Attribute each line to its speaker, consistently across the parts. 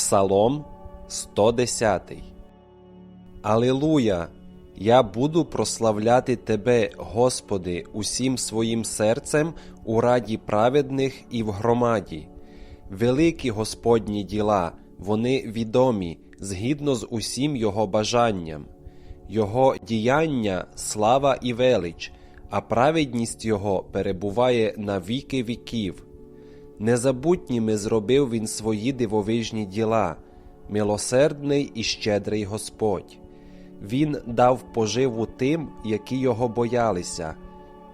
Speaker 1: Псалом 110 Алілуя! Я буду прославляти Тебе, Господи, усім своїм серцем у раді праведних і в громаді. Великі Господні діла, вони відомі згідно з усім Його бажанням. Його діяння слава і велич, а праведність Його перебуває на віки віків. Незабутніми зробив він свої дивовижні діла, милосердний і щедрий Господь. Він дав поживу тим, які його боялися,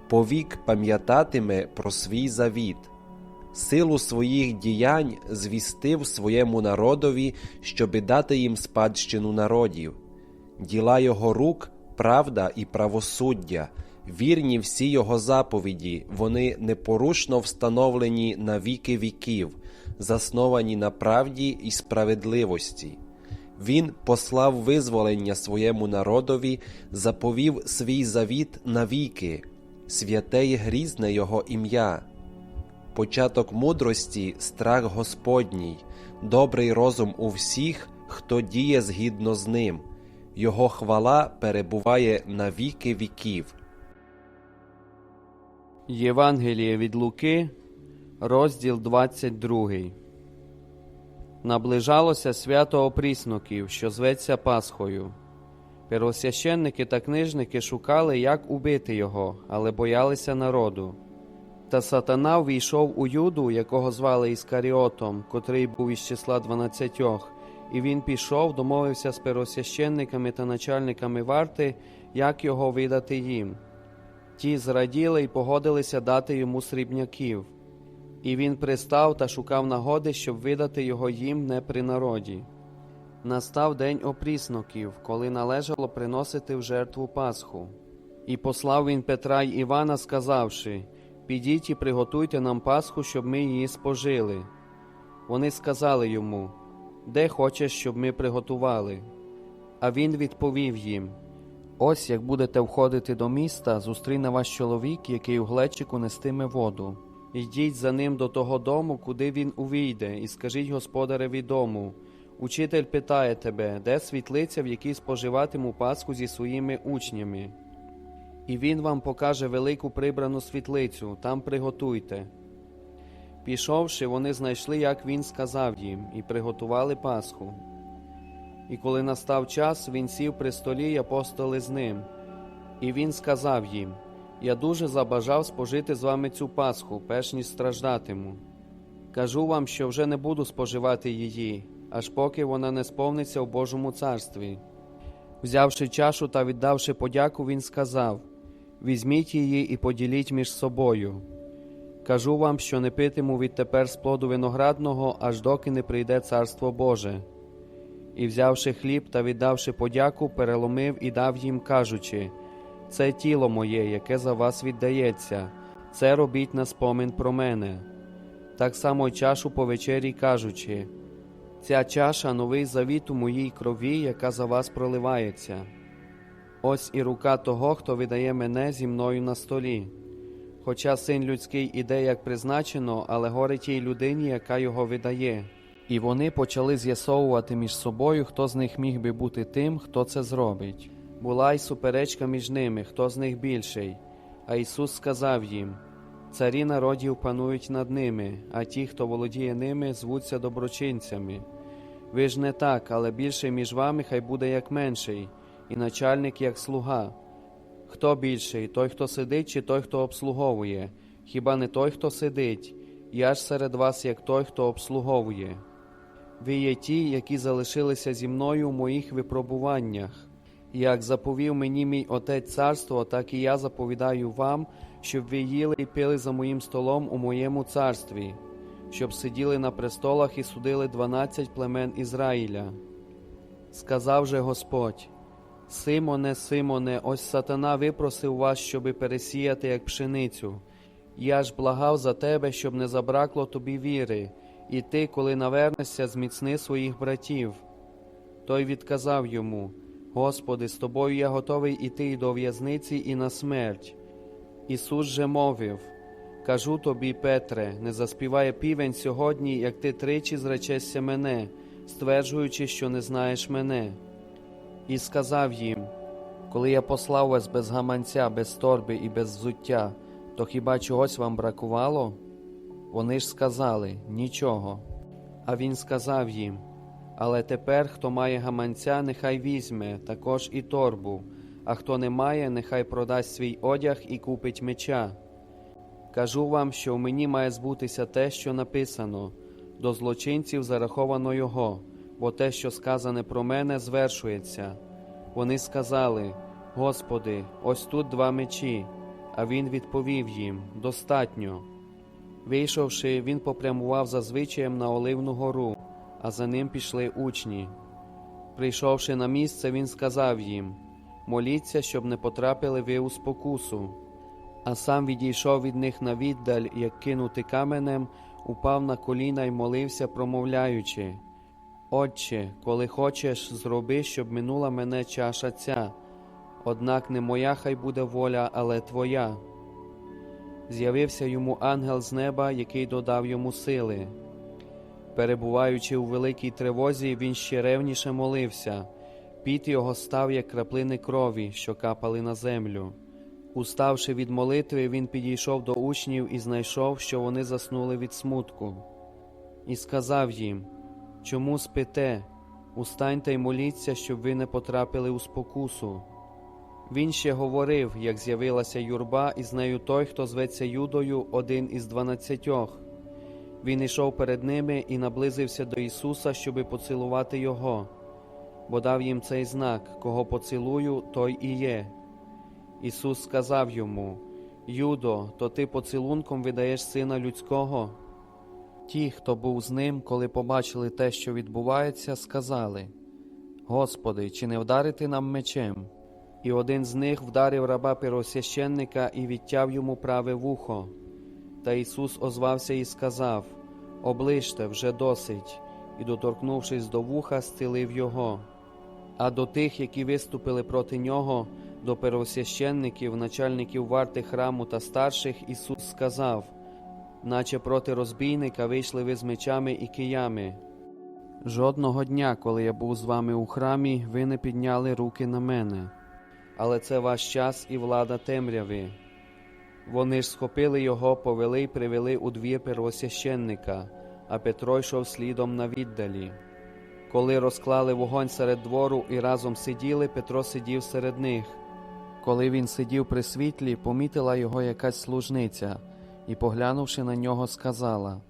Speaker 1: повік пам'ятатиме про свій завіт, силу своїх діянь звістив своєму народові, щоби дати їм спадщину народів, діла його рук, правда і правосуддя, вірні всі його заповіді, вони непорушно встановлені на віки віків, засновані на правді і справедливості. Він послав визволення своєму народові, заповів свій завіт навіки, святе й грізне Його ім'я. Початок мудрості страх Господній, добрий розум у всіх, хто діє згідно з ним. Його хвала перебуває на віки віків.
Speaker 2: Євангеліє від Луки, розділ 22. Наближалося свято опрісноків, що зветься Пасхою. Первосвященники та книжники шукали, як убити його, але боялися народу. Та сатана ввійшов у юду, якого звали Іскаріотом, котрий був із числа дванадцятьох, і він пішов, домовився з первосвященниками та начальниками варти, як його видати їм. Ті зраділи й погодилися дати йому срібняків. І він пристав та шукав нагоди, щоб видати його їм не при народі. Настав день опрісноків, коли належало приносити в жертву Пасху. І послав він Петра й Івана, сказавши Підіть і приготуйте нам Пасху, щоб ми її спожили. Вони сказали йому Де хочеш, щоб ми приготували? А він відповів їм Ось як будете входити до міста, зустріне вас чоловік, який у глечику нестиме воду. Йдіть за ним до того дому, куди він увійде, і скажіть господареві дому. Учитель питає тебе, де світлиця, в якій споживатиму Пасху зі своїми учнями. І він вам покаже велику прибрану світлицю, там приготуйте. Пішовши, вони знайшли, як він сказав їм, і приготували Пасху. І коли настав час, він сів при столі й апостоли з ним. І він сказав їм Я дуже забажав спожити з вами цю Пасху, перш ніж страждатиму. Кажу вам, що вже не буду споживати її, аж поки вона не сповниться у Божому царстві. Взявши чашу та віддавши подяку, він сказав Візьміть її і поділіть між собою. Кажу вам, що не питиму відтепер з плоду виноградного, аж доки не прийде Царство Боже. І, взявши хліб та віддавши подяку, переломив і дав їм, кажучи Це тіло моє, яке за вас віддається, це робіть на спомин про мене. Так само й чашу по вечері, кажучи Ця чаша новий завіт у моїй крові, яка за вас проливається. Ось і рука того, хто видає мене зі мною на столі. Хоча син людський іде, як призначено, але горе тій людині, яка його видає. І вони почали з'ясовувати між собою, хто з них міг би бути тим, хто це зробить. Була й суперечка між ними, хто з них більший. А Ісус сказав їм Царі народів панують над ними, а ті, хто володіє ними, звуться доброчинцями. Ви ж не так, але більший між вами хай буде як менший, і начальник як слуга. Хто більший, той, хто сидить, чи той, хто обслуговує, хіба не той, хто сидить, я ж серед вас, як той, хто обслуговує. Ви є ті, які залишилися зі мною у моїх випробуваннях. Як заповів мені мій Отець царство, так і я заповідаю вам, щоб ви їли і пили за моїм столом у моєму царстві, щоб сиділи на престолах і судили дванадцять племен Ізраїля. Сказав же Господь Симоне, Симоне, ось сатана випросив вас, щоби пересіяти, як пшеницю. Я ж благав за тебе, щоб не забракло тобі віри, і ти, коли навернешся, зміцни своїх братів. Той відказав йому Господи, з тобою я готовий іти і до в'язниці, і на смерть. Ісус же мовив Кажу тобі, Петре, не заспіває півень сьогодні, як ти тричі зречешся мене, стверджуючи, що не знаєш мене. І сказав їм: Коли я послав вас без гаманця, без торби і без взуття, то хіба чогось вам бракувало? Вони ж сказали нічого. А він сказав їм: Але тепер, хто має гаманця, нехай візьме також і торбу, а хто не має, нехай продасть свій одяг і купить меча. Кажу вам, що в мені має збутися те, що написано, до злочинців зараховано його, бо те, що сказане про мене, звершується. Вони сказали: Господи, ось тут два мечі. А він відповів їм: Достатньо. Вийшовши, він попрямував за звичаєм на Оливну гору, а за ним пішли учні. Прийшовши на місце, він сказав їм: Моліться, щоб не потрапили ви у спокусу. А сам відійшов від них на віддаль, як кинути каменем, упав на коліна й молився, промовляючи: Отче, коли хочеш, зроби, щоб минула мене чаша ця. Однак не моя хай буде воля, але твоя. З'явився йому ангел з неба, який додав йому сили. Перебуваючи у великій тривозі, він ще ревніше молився. Піт його став, як краплини крові, що капали на землю. Уставши від молитви, він підійшов до учнів і знайшов, що вони заснули від смутку. І сказав їм: Чому спите? Устаньте й моліться, щоб ви не потрапили у спокусу. Він ще говорив, як з'явилася юрба, і з нею той, хто зветься Юдою, один із дванадцятьох. Він ішов перед ними і наблизився до Ісуса, щоби поцілувати Його, бо дав їм цей знак, кого поцілую, той і є. Ісус сказав йому: Юдо, то ти поцілунком видаєш сина людського? Ті, хто був з ним, коли побачили те, що відбувається, сказали: Господи, чи не вдарити нам мечем? І один з них вдарив раба первосвященника і відтяв йому праве вухо. Та Ісус озвався і сказав: Оближте вже досить, і, доторкнувшись до вуха, стелив його. А до тих, які виступили проти нього, до первосвященників, начальників варти храму та старших, Ісус сказав, наче проти розбійника вийшли ви з мечами і киями. Жодного дня, коли я був з вами у храмі, ви не підняли руки на мене, але це ваш час і влада темряви. Вони ж схопили його, повели й привели у двір первосвященника, а Петро йшов слідом на віддалі. Коли розклали вогонь серед двору і разом сиділи, Петро сидів серед них. Коли він сидів при світлі, помітила його якась служниця і, поглянувши на нього, сказала: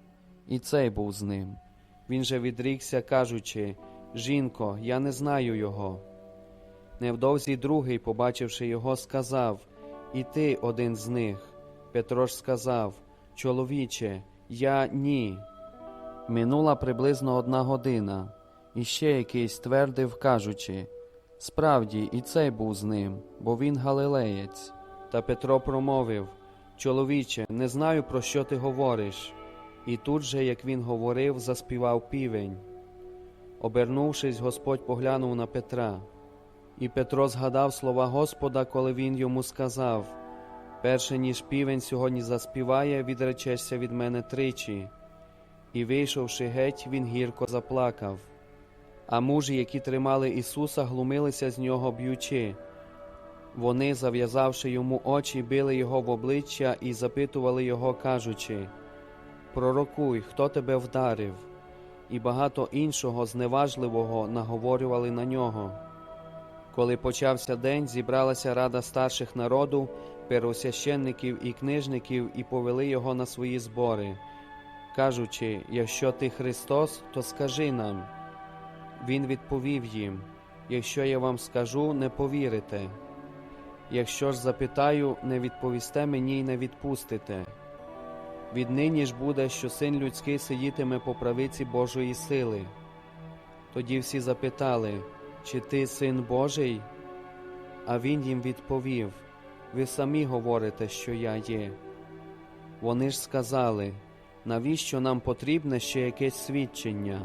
Speaker 2: І цей був з ним. Він же відрікся, кажучи: Жінко, я не знаю його. Невдовзі другий, побачивши його, сказав: І ти один з них. Петро ж сказав: Чоловіче, я ні. Минула приблизно одна година, і ще якийсь твердив, кажучи: Справді, і цей був з ним, бо він галилеєць. Та Петро промовив: Чоловіче, не знаю, про що ти говориш. І тут же, як він говорив, заспівав півень. Обернувшись, Господь поглянув на Петра. І Петро згадав слова Господа, коли він йому сказав: Перше ніж півень сьогодні заспіває, відречешся від мене тричі. І, вийшовши геть, він гірко заплакав. А мужі, які тримали Ісуса, глумилися з нього б'ючи. Вони, зав'язавши йому очі, били його в обличчя і запитували його, кажучи: Пророкуй, хто тебе вдарив, і багато іншого зневажливого наговорювали на нього. Коли почався день, зібралася рада старших народу, первосвященників і книжників, і повели його на свої збори, кажучи: Якщо ти Христос, то скажи нам. Він відповів їм: Якщо я вам скажу, не повірите. Якщо ж запитаю, не відповісте мені й не відпустите. Віднині ж буде, що син людський сидітиме по правиці Божої сили. Тоді всі запитали, чи ти син Божий? А він їм відповів: Ви самі говорите, що я є. Вони ж сказали, навіщо нам потрібне ще якесь свідчення?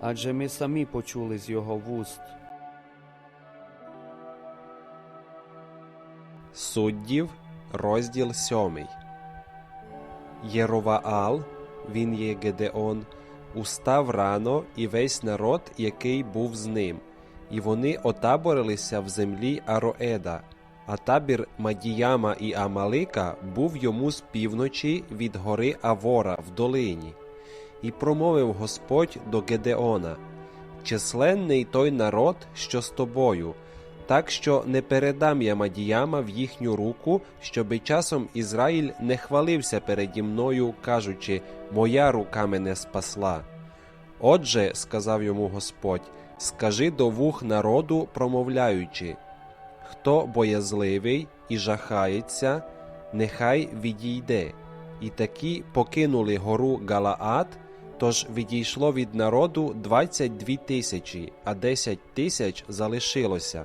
Speaker 2: Адже ми самі почули з його вуст.
Speaker 1: Суддів, розділ сьомий. Єроваал, він є Гедеон, устав рано і весь народ, який був з ним, і вони отаборилися в землі Ароеда, а табір Мадіяма і Амалика був йому з півночі від гори Авора в долині. І промовив Господь до Гедеона: Численний той народ, що з тобою, так що не передам я Мадіяма в їхню руку, щоби часом Ізраїль не хвалився переді мною, кажучи, Моя рука мене спасла. Отже, сказав йому Господь, скажи до вух народу, промовляючи, хто боязливий і жахається, нехай відійде. І такі покинули гору Галаад, тож відійшло від народу двадцять дві тисячі, а десять тисяч залишилося.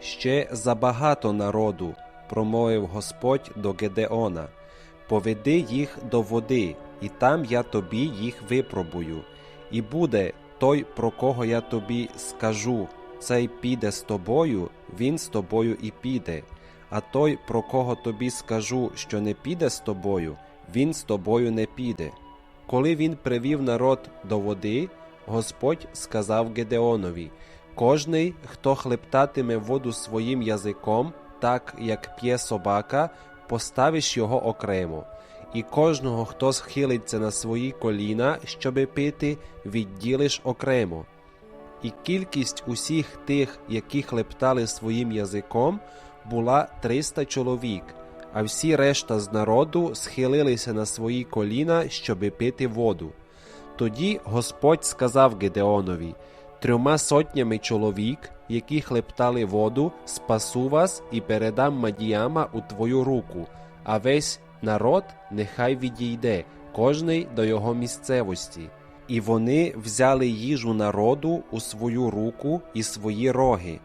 Speaker 1: Ще забагато народу, промовив Господь до Гедеона. Поведи їх до води, і там я тобі їх випробую. І буде той, про кого я тобі скажу, цей піде з тобою, він з тобою і піде. А той, про кого тобі скажу, що не піде з тобою, він з тобою не піде. Коли він привів народ до води, Господь сказав Гедеонові: Кожний, хто хлептатиме воду своїм язиком, так як п'є собака, поставиш його окремо, і кожного, хто схилиться на свої коліна, щоби пити, відділиш окремо. І кількість усіх тих, які хлептали своїм язиком, була триста чоловік, а всі решта з народу схилилися на свої коліна, щоби пити воду. Тоді Господь сказав Гедеонові: трьома сотнями чоловік, які хлептали воду, спасу вас і передам Мадіяма у твою руку, а весь народ нехай відійде, кожний до його місцевості. І вони взяли їжу народу у свою руку і свої роги.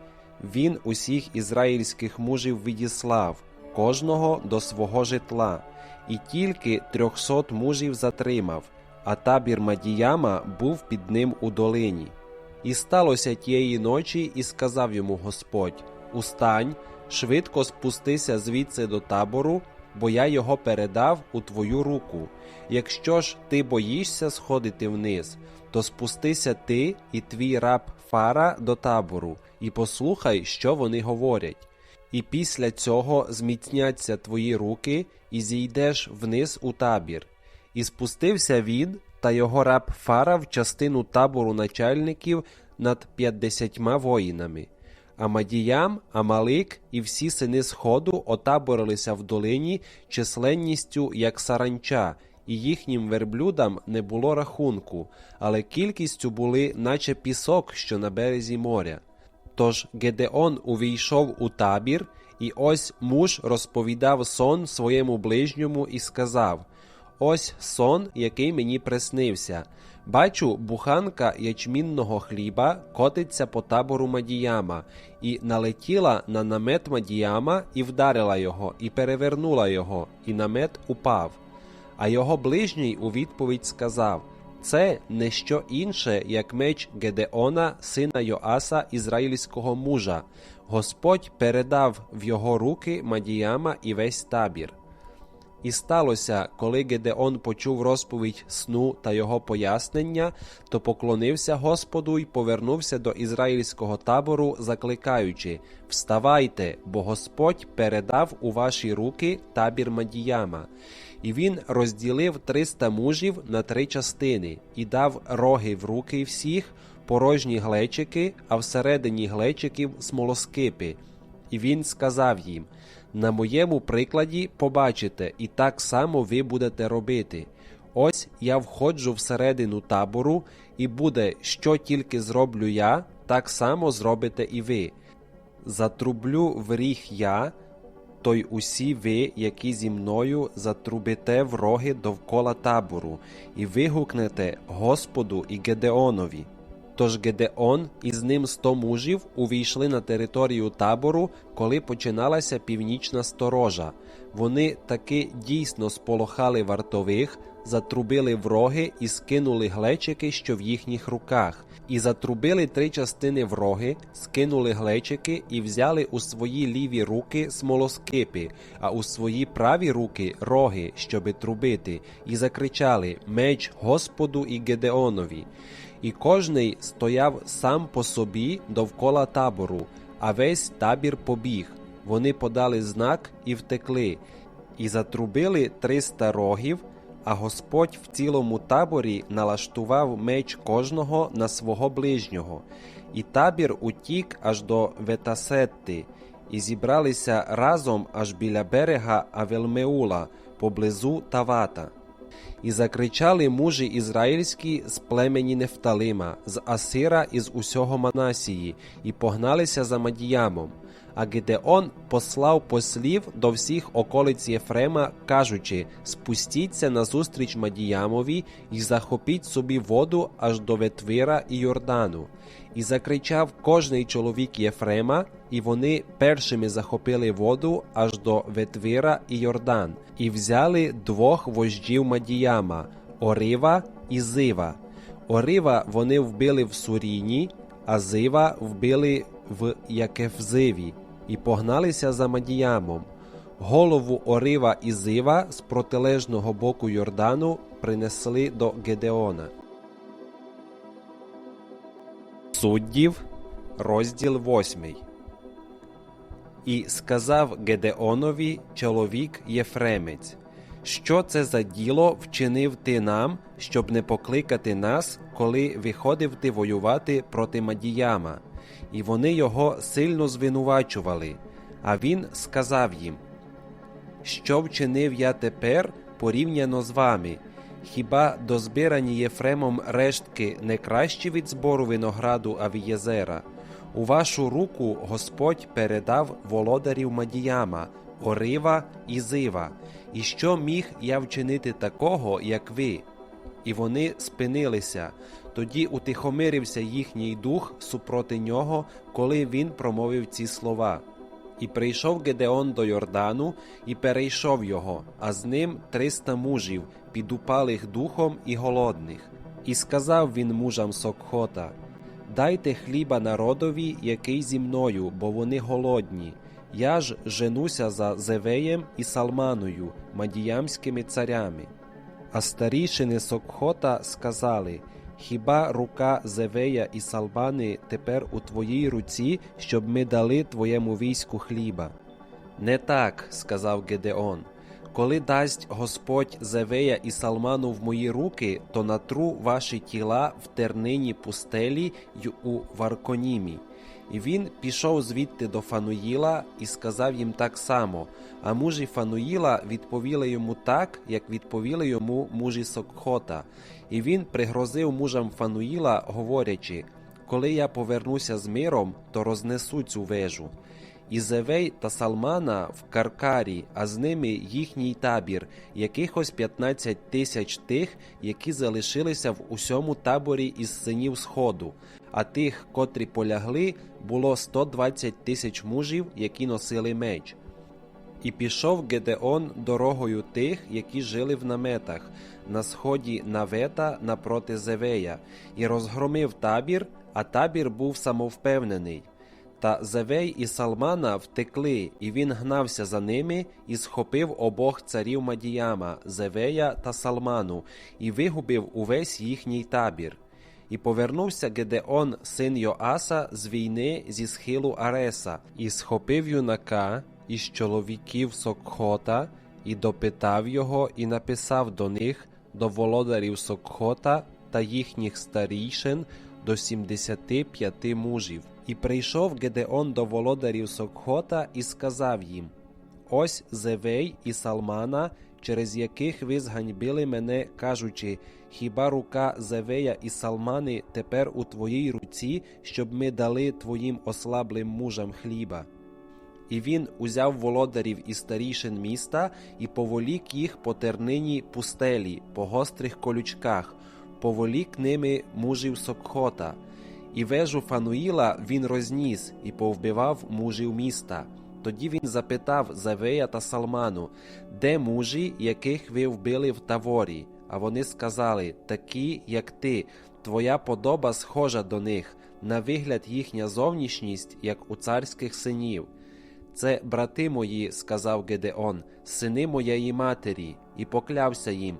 Speaker 1: Він усіх ізраїльських мужів відіслав, кожного до свого житла, і тільки трьохсот мужів затримав, а табір Мадіяма був під ним у долині. І сталося тієї ночі, і сказав йому Господь: Устань, швидко спустися звідси до табору, бо я його передав у твою руку. Якщо ж ти боїшся сходити вниз, то спустися ти і твій раб Фара до табору, і послухай, що вони говорять. І після цього зміцняться твої руки, і зійдеш вниз у табір. І спустився він та його раб Фара в частину табору начальників над п'ятдесятьма воїнами. А Мадіям, Амалик і всі сини Сходу отаборилися в долині численністю як саранча, і їхнім верблюдам не було рахунку, але кількістю були, наче пісок, що на березі моря. Тож Гедеон увійшов у табір, і ось муж розповідав сон своєму ближньому і сказав: Ось сон, який мені приснився. Бачу, буханка ячмінного хліба котиться по табору Мадіяма, і налетіла на намет Мадіяма і вдарила його, і перевернула його, і намет упав. А його ближній у відповідь сказав: Це не що інше, як меч Гедеона, сина Йоаса, ізраїльського мужа. Господь передав в його руки Мадіяма і весь табір. І сталося, коли Гедеон почув розповідь сну та його пояснення, то поклонився Господу й повернувся до ізраїльського табору, закликаючи: Вставайте, бо Господь передав у ваші руки табір Мадіяма. І він розділив триста мужів на три частини і дав роги в руки всіх, порожні глечики, а всередині глечиків смолоскипи. І він сказав їм: На моєму прикладі побачите, і так само ви будете робити. Ось я входжу всередину табору, і буде, що тільки зроблю я, так само зробите і ви. Затрублю в ріг я, то й усі ви, які зі мною затрубите в роги довкола табору, і вигукнете Господу і Гедеонові. Тож Гедеон і з ним сто мужів увійшли на територію табору, коли починалася північна сторожа. Вони таки дійсно сполохали вартових, затрубили в роги і скинули глечики, що в їхніх руках, і затрубили три частини в роги, скинули глечики і взяли у свої ліві руки смолоскипи, а у свої праві руки роги, щоби трубити, і закричали Меч Господу і Гедеонові. І кожний стояв сам по собі довкола табору, а весь табір побіг. Вони подали знак і втекли, і затрубили триста рогів, а Господь в цілому таборі налаштував меч кожного на свого ближнього. І табір утік аж до Ветасетти, і зібралися разом аж біля берега Авелмеула, поблизу Тавата. І закричали мужі ізраїльські з племені Нефталима, з Асира і з усього Манасії, і погналися за Мадіямом. А Гедеон послав послів до всіх околиць Єфрема, кажучи: Спустіться назустріч Мадіямові і захопіть собі воду аж до Ветвира і Йордану. І закричав кожний чоловік Єфрема, і вони першими захопили воду аж до Ветвира і Йордан, і взяли двох вождів Мадіяма Орива і Зива. Орива вони вбили в Суріні, а Зива вбили в Якевзиві, і погналися за Мадіямом. Голову Орива і Зива з протилежного боку Йордану принесли до Гедеона. Суддів, розділ 8. І сказав Гедеонові чоловік Єфремець, що це за діло вчинив ти нам, щоб не покликати нас, коли виходив ти воювати проти Мадіяма? І вони його сильно звинувачували. А він сказав їм: Що вчинив я тепер порівняно з вами? Хіба дозбирані Єфремом рештки не кращі від збору винограду Авієзера? У вашу руку Господь передав володарів Мадіяма, Орива і Зива. І що міг я вчинити такого, як ви? І вони спинилися. Тоді утихомирився їхній дух супроти нього, коли він промовив ці слова. І прийшов Гедеон до Йордану і перейшов його, а з ним триста мужів, підупалих духом і голодних. І сказав він мужам Сокхота: Дайте хліба народові, який зі мною, бо вони голодні. Я ж женуся за Зевеєм і Салманою, мадіямськими царями. А старішини Сокхота сказали: Хіба рука Зевея і Салбани тепер у твоїй руці, щоб ми дали твоєму війську хліба? Не так, сказав Гедеон. Коли дасть Господь Зевея і Салману в мої руки, то натру ваші тіла в тернині пустелі й у Варконімі. І він пішов звідти до Фануїла і сказав їм так само. А мужі Фануїла відповіли йому так, як відповіли йому мужі Сокхота. І він пригрозив мужам Фануїла, говорячи: Коли я повернуся з миром, то рознесу цю вежу. І Зевей та Салмана в Каркарі, а з ними їхній табір, якихось 15 тисяч тих, які залишилися в усьому таборі із синів Сходу, а тих, котрі полягли, було 120 тисяч мужів, які носили меч. І пішов Гедеон дорогою тих, які жили в наметах, на сході навета напроти Зевея, і розгромив табір, а табір був самовпевнений. Та Зевей і Салмана втекли, і він гнався за ними і схопив обох царів Мадіяма, Зевея та Салману, і вигубив увесь їхній табір. І повернувся Гедеон, син Йоаса, з війни зі схилу Ареса, і схопив юнака із чоловіків Сокхота, і допитав його, і написав до них, до володарів Сокхота та їхніх старішин, до 75 мужів. І прийшов Гедеон до володарів Сокхота і сказав їм: Ось Зевей і Салмана, через яких ви зганьбили мене, кажучи, хіба рука Зевея і Салмани тепер у твоїй руці, щоб ми дали твоїм ослаблим мужам хліба? І він узяв володарів і старішин міста і поволік їх по тернині пустелі, по гострих колючках, поволік ними мужів Сокхота. І вежу Фануїла він розніс і повбивав мужів міста. Тоді він запитав Завея та Салману, де мужі, яких ви вбили в Таворі? А вони сказали: такі, як ти, твоя подоба схожа до них, на вигляд їхня зовнішність, як у царських синів. Це брати мої, сказав Гедеон, сини моєї матері, і поклявся їм.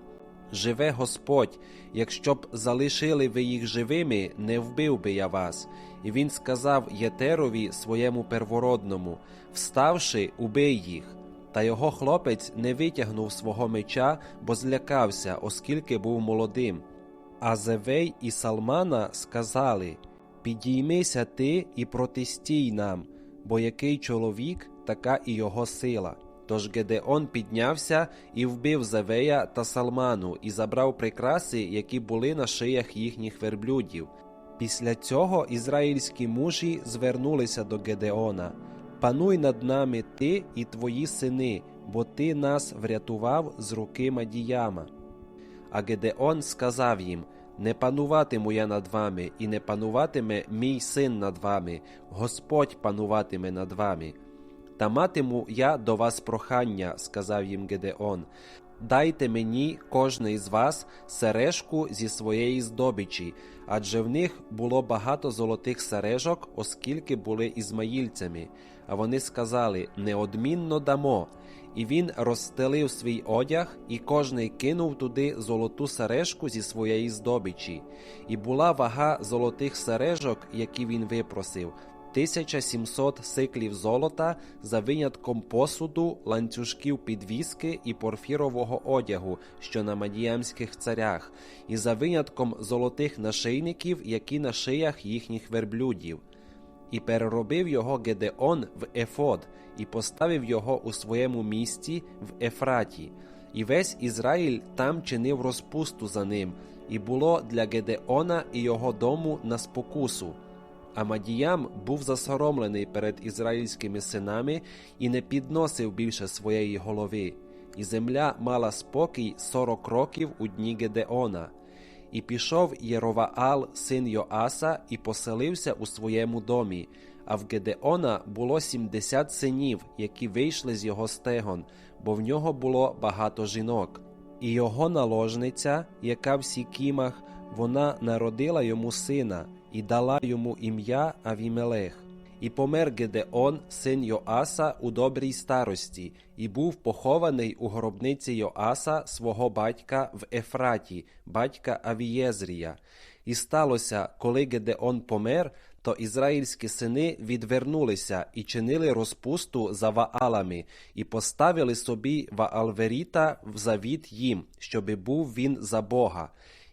Speaker 1: Живе Господь, якщо б залишили ви їх живими, не вбив би я вас. І він сказав Єтерові своєму первородному: Вставши, убий їх. Та його хлопець не витягнув свого меча, бо злякався, оскільки був молодим. А Зевей і Салмана сказали: Підіймися ти і протистій нам, бо який чоловік, така і його сила. Тож Гедеон піднявся і вбив Зевея та Салману і забрав прикраси, які були на шиях їхніх верблюдів. Після цього ізраїльські мужі звернулися до Гедеона: Пануй над нами ти і твої сини, бо ти нас врятував з руки Мадіяма. А Гедеон сказав їм: Не пануватиму я над вами, і не пануватиме мій син над вами, Господь пануватиме над вами. Та матиму я до вас прохання, сказав їм Гедеон. Дайте мені, кожний з вас, сережку зі своєї здобичі, адже в них було багато золотих сережок, оскільки були ізмаїльцями. А вони сказали: неодмінно дамо. І він розстелив свій одяг, і кожний кинув туди золоту сережку зі своєї здобичі. І була вага золотих сережок, які він випросив, 1700 сиклів золота за винятком посуду, ланцюжків підвіски і порфірового одягу, що на мадіямських царях, і за винятком золотих нашийників, які на шиях їхніх верблюдів. І переробив його Гедеон в Ефод, і поставив його у своєму місті в Ефраті. І весь Ізраїль там чинив розпусту за ним, і було для Гедеона і його дому на спокусу. А Мадіям був засоромлений перед ізраїльськими синами і не підносив більше своєї голови. І земля мала спокій сорок років у дні Гедеона. І пішов Єроваал, син Йоаса, і поселився у своєму домі. А в Гедеона було сімдесят синів, які вийшли з його стегон, бо в нього було багато жінок. І його наложниця, яка в Сікімах, вона народила йому сина і дала йому ім'я Авімелех. І помер Гедеон, син Йоаса, у добрій старості, і був похований у гробниці Йоаса, свого батька в Ефраті, батька Авієзрія. І сталося, коли Гедеон помер, то ізраїльські сини відвернулися і чинили розпусту за Ваалами, і поставили собі Ваалверіта в завіт їм, щоби був він за Бога.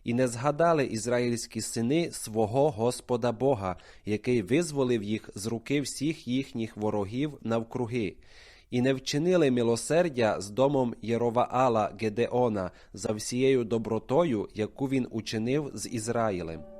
Speaker 1: І не згадали ізраїльські сини свого Господа Бога, який визволив їх з руки всіх їхніх ворогів навкруги, і не вчинили милосердя з домом Єроваала Гедеона за всією добротою, яку він учинив з Ізраїлем.